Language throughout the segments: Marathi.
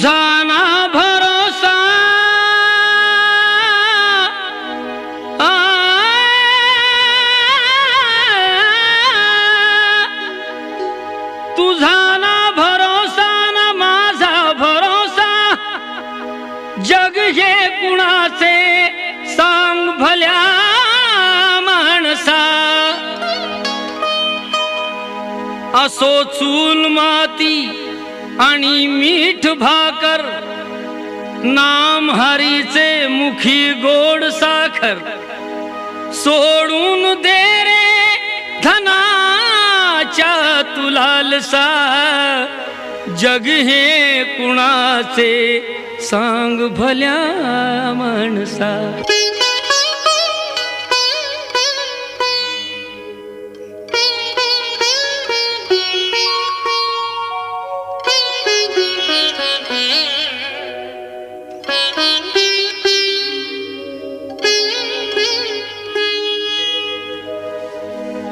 तुझा ना भरोसा. तुझा ना भरोसा ना माझा भरोसा. जग हे कुणाचे सांग भल्या माणसा. असो चूल माती आणि मीठ भाकर नाम हरीचे मुखी गोड साखर. सोडून दे रे धनाच्या तुलालसा जग हे कुणाचे सांग भल्या माणसा.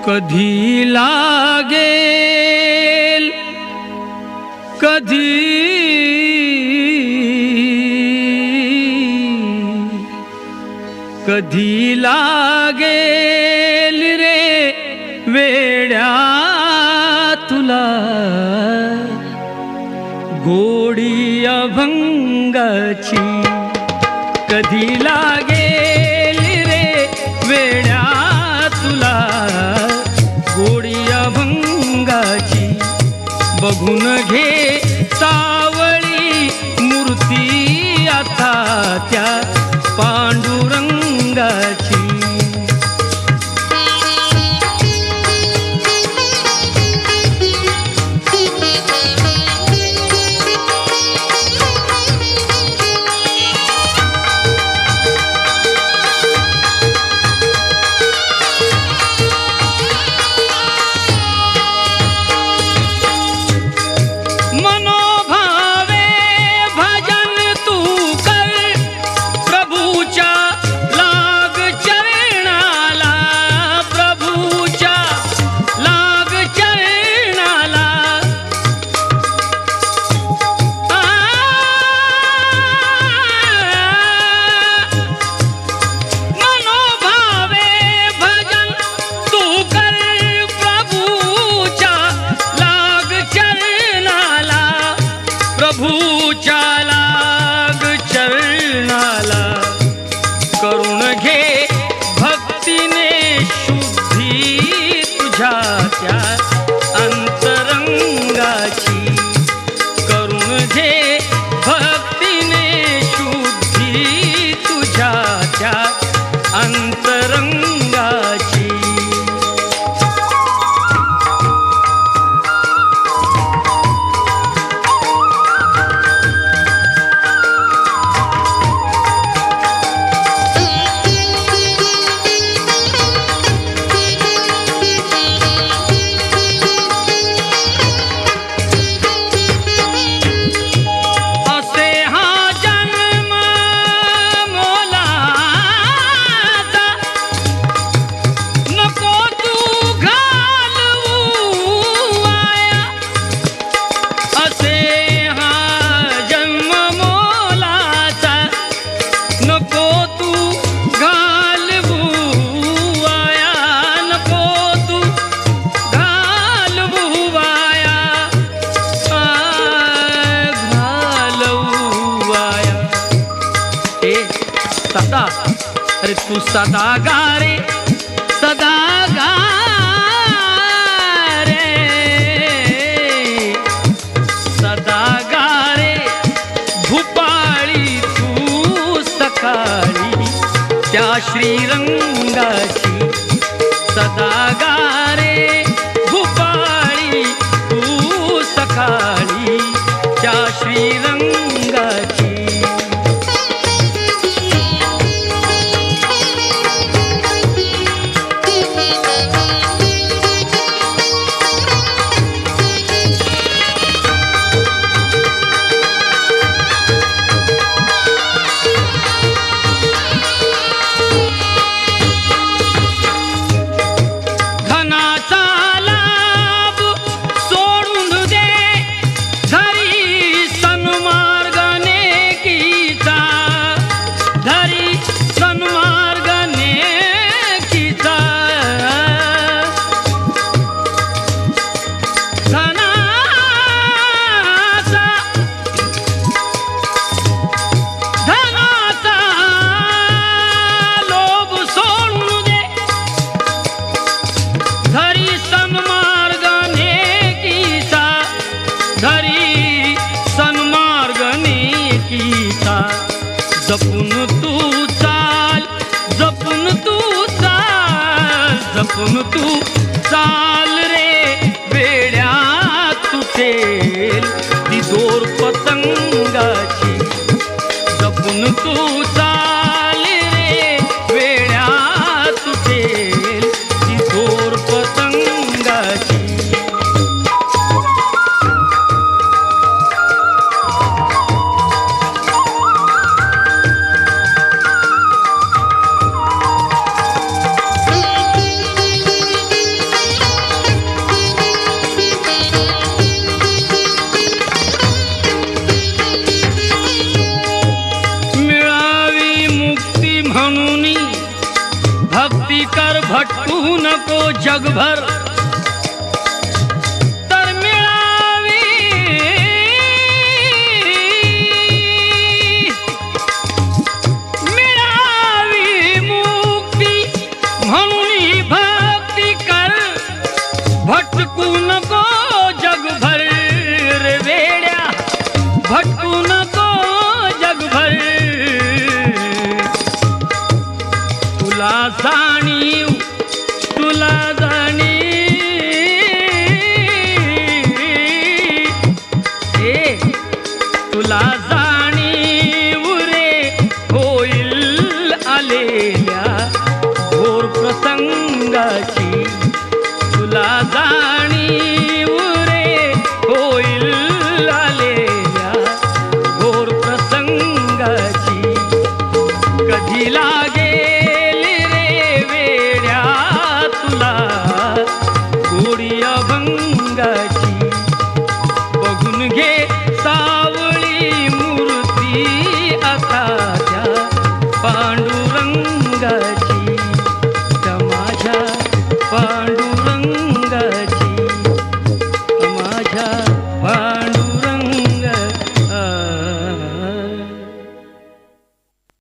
कधी लागेल? कधी? कधी लागेल रे वेड्या तुला? गोडी अभंगाची कधी लागेल? बघून घे. प्रभूच्या लाग सदा अरे तू सदा गा रे सदा गा रे सदा गा रे भूपाळी तू सकाळी त्या श्रीरंगाची सदा गा गीता जपून तू चाल जपून तू चाल जपून तू चाल रे. वेड्या तुटेल ती दोर पतंगाची. जपून तू चाल कर भटकू नको जगभर। प्रसंगाची तुला जाणीव रे होईल आलेल्या घोर प्रसंगाची. कधी लागे